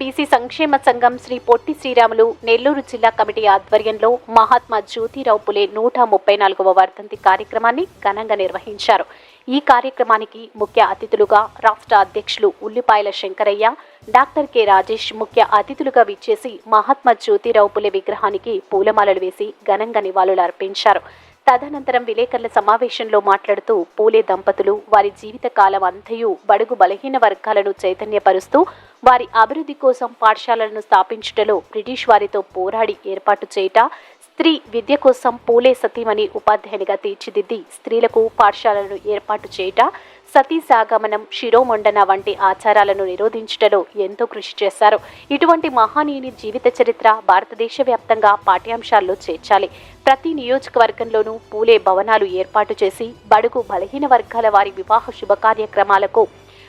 BC సంక్షేమ సంఘం శ్రీ పొట్టి శ్రీరాములు నెల్లూరు జిల్లా కమిటీ ఆధ్వర్యంలో మహాత్మా జ్యోతిరావు పులే నూట ముప్పై నాలుగవ వర్ధంతి కార్యక్రమాన్ని ఘనంగా నిర్వహించారు. ఈ కార్యక్రమానికి ముఖ్య అతిథులుగా రాష్ట్ర అధ్యక్షులు ఉల్లిపాయల శంకరయ్య డాక్టర్ కె రాజేష్ ముఖ్య అతిథులుగా విచ్చేసి మహాత్మా జ్యోతిరావు పులే విగ్రహానికి పూలమాలలు వేసి ఘనంగా నివాళులు అర్పించారు. తదనంతరం విలేకరుల సమావేశంలో మాట్లాడుతూ పూలే దంపతులు వారి జీవిత కాలం అంతయు బడుగు బలహీన వర్గాలను చైతన్యపరుస్తూ వారి అభివృద్ధి కోసం పాఠశాలలను స్థాపించుటలో బ్రిటిష్ వారితో పోరాడి ఏర్పాటు చేయుట స్త్రీ విద్య కోసం పూలే సతీమణి ఉపాధ్యాయునిగా తీర్చిదిద్ది స్త్రీలకు పాఠశాలలను ఏర్పాటు చేయుట సతీ సాగమనం శిరోమండన వంటి ఆచారాలను నిరోధించుటలో ఎంతో కృషి చేశారు. ఇటువంటి మహానీయుని జీవిత చరిత్ర భారతదేశ వ్యాప్తంగా పాఠ్యాంశాల్లో చేర్చాలి. ప్రతి నియోజకవర్గంలోనూ పూలే భవనాలు ఏర్పాటు చేసి బడుగు బలహీన వర్గాల వారి వివాహ శుభ కార్యక్రమాలకు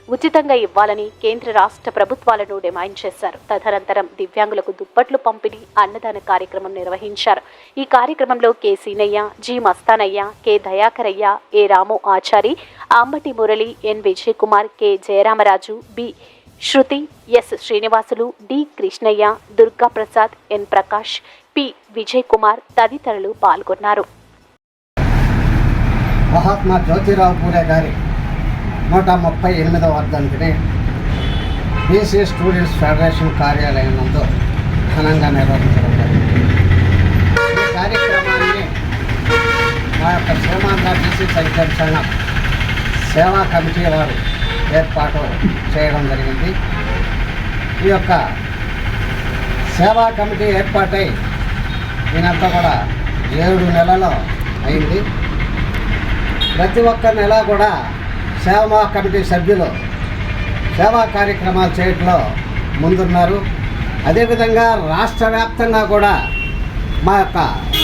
ఉచితంగా ఇవ్వాలని కేంద్ర రాష్ట్ర ప్రభుత్వాలను డిమాండ్ చేశారు. తదనంతరం దివ్యాంగులకు దుప్పట్లు పంపిణీ అన్నదాన కార్యక్రమం నిర్వహించారు. ఈ కార్యక్రమంలో K. Seenaiah G. Mastanaiah K. Dayakaraiah A Ramu Achari Ambati Murali N. Vijay Kumar K. Jayaramaraju B. Shruti S. Srinivasulu D. Krishnaiah Durga Prasad N. Prakash P. Vijay Kumar తదితరులు పాల్గొన్నారు. మహాత్మా జ్యోతిరావు పూరే గారి నూట ముప్పై ఎనిమిదవ వర్ధంతిని బీసీ స్టూడెంట్స్ ఫెడరేషన్ కార్యాలయం నందు ఘనంగా నిర్వహించడం జరిగింది. ఈ కార్యక్రమాన్ని మా యొక్క సోమాంధ్ర బీసీ సంక్షేమ సంఘం సేవా కమిటీ వారు ఏర్పాటు చేయడం జరిగింది. ఈ యొక్క సేవా కమిటీ ఏర్పాటై దీనంతా కూడా ఏడు నెలలో అయింది. ప్రతి ఒక్క నెల కూడా సేవా కమిటీ సభ్యులు సేవా కార్యక్రమాలు చేయడంలో ముందున్నారు. అదేవిధంగా రాష్ట్ర వ్యాప్తంగా కూడా మా యొక్క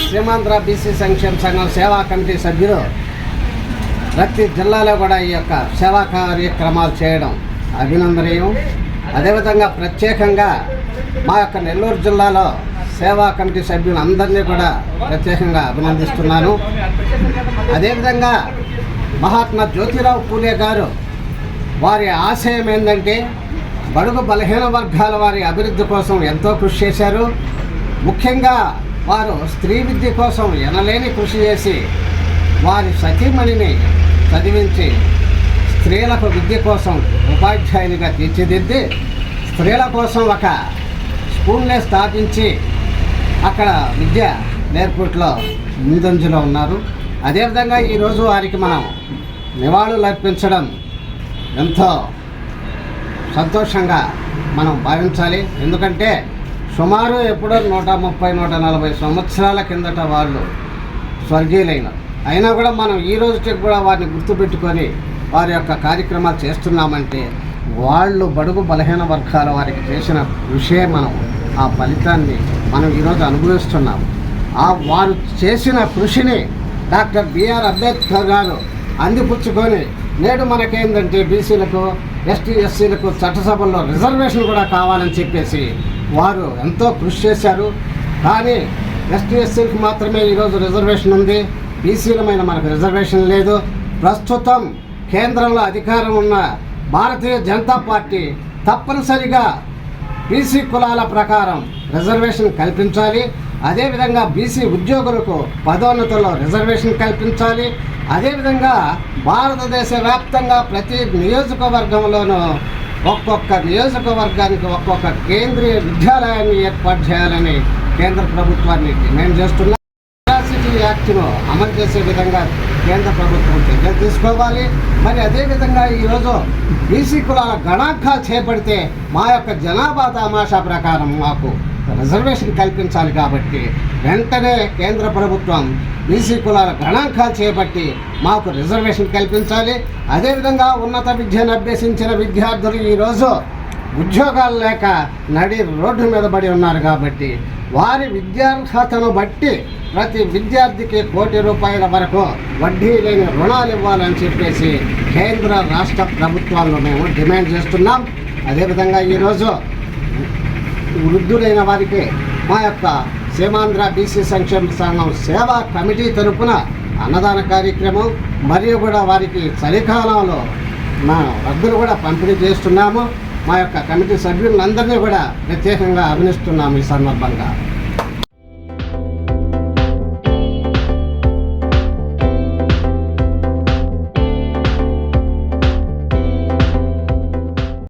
శ్రీమాంధ్ర బీసీ సంక్షేమ సంఘం సేవా కమిటీ సభ్యులు ప్రతి జిల్లాలో కూడా ఈ యొక్క సేవా కార్యక్రమాలు చేయడం అభినందనీయం. అదేవిధంగా ప్రత్యేకంగా మా యొక్క నెల్లూరు జిల్లాలో సేవా కమిటీ సభ్యులందరినీ కూడా ప్రత్యేకంగా అభినందిస్తున్నాను. అదేవిధంగా మహాత్మా జ్యోతిరావు పూలే గారు వారి ఆశయం ఏంటంటే బడుగు బలహీన వర్గాల వారి అభివృద్ధి కోసం ఎంతో కృషి చేశారు. ముఖ్యంగా వారు స్త్రీ విద్య కోసం ఎనలేని కృషి చేసి వారి సతీమణిని చదివించి స్త్రీలకు విద్య కోసం ఉపాధ్యాయునిగా తీర్చిదిద్ది స్త్రీల కోసం ఒక స్కూల్నే స్థాపించి అక్కడ విద్య నేర్పుట్లో ముందంజలో ఉన్నారు. అదేవిధంగా ఈరోజు వారికి మనం నివాళులు అర్పించడం ఎంతో సంతోషంగా మనం భావించాలి. ఎందుకంటే సుమారు ఎప్పుడో నూట ముప్పై నూట నలభై సంవత్సరాల కిందట వాళ్ళు స్వర్గీయులైన అయినా కూడా మనం ఈ రోజుకి కూడా వారిని గుర్తుపెట్టుకొని వారి యొక్క కార్యక్రమాలు చేస్తున్నామంటే వాళ్ళు బడుగు బలహీన వర్గాల వారికి చేసిన కృషే మనం ఆ ఫలితాన్ని మనం ఈరోజు అనుభవిస్తున్నాం. ఆ వారు చేసిన కృషిని డాక్టర్ బిఆర్ అంబేద్కర్ గారు అందిపుచ్చుకొని నేడు మనకేందంటే బీసీలకు ఎస్టీ ఎస్సీలకు చట్టసభల్లో రిజర్వేషన్ కూడా కావాలని చెప్పేసి వారు ఎంతో కృషి చేశారు. కానీ ఎస్టీ ఎస్సీలకు మాత్రమే ఈరోజు రిజర్వేషన్ ఉంది. బీసీలమైన మనకు రిజర్వేషన్ లేదు. ప్రస్తుతం కేంద్రంలో అధికారం ఉన్న భారతీయ జనతా పార్టీ తప్పనిసరిగా బీసీ కులాల ప్రకారం రిజర్వేషన్ కల్పించాలి. అదేవిధంగా బీసీ ఉద్యోగులకు పదోన్నతుల్లో రిజర్వేషన్ కల్పించాలి. అదేవిధంగా భారతదేశ వ్యాప్తంగా ప్రతి నియోజకవర్గంలోనూ ఒక్కొక్క నియోజకవర్గానికి ఒక్కొక్క కేంద్రీయ విద్యాలయాన్ని ఏర్పాటు చేయాలని కేంద్ర ప్రభుత్వాన్ని డిమాండ్ చేస్తున్నా యూనివర్సిటీ యాక్ట్ను అమలు చేసే విధంగా కేంద్ర ప్రభుత్వం చర్యలు తీసుకోవాలి. మరి అదేవిధంగా ఈరోజు బీసీ కులాల గణాంకాలు చేపడితే మా యొక్క జనాభా తమాషా ప్రకారం మాకు రిజర్వేషన్ కల్పించాలి కాబట్టి వెంటనే కేంద్ర ప్రభుత్వం బీసీ కులాల గణాంకాలు చేపట్టి మాకు రిజర్వేషన్ కల్పించాలి. అదేవిధంగా ఉన్నత విద్యను అభ్యసించిన విద్యార్థులు ఈరోజు ఉద్యోగాలు లేక నడి రోడ్డు మీద పడి ఉన్నారు కాబట్టి వారి విద్యార్హతను బట్టి ప్రతి విద్యార్థికి కోటి రూపాయల వరకు వడ్డీ లేని రుణాలు ఇవ్వాలని చెప్పేసి కేంద్ర రాష్ట్ర ప్రభుత్వాలను మేము డిమాండ్ చేస్తున్నాం. అదేవిధంగా ఈరోజు వృద్ధులైన వారికి మా యొక్క సీమాంధ్ర బీసీ సంక్షేమ సంఘం సేవా కమిటీ తరపున అన్నదాన కార్యక్రమం మరియు కూడా వారికి చలికాలంలో మా రద్దులు కూడా పంపిణీ చేస్తున్నాము. మా యొక్క కమిటీ సభ్యులందరినీ కూడా ప్రత్యేకంగా అభినిస్తున్నాము ఈ సందర్భంగా.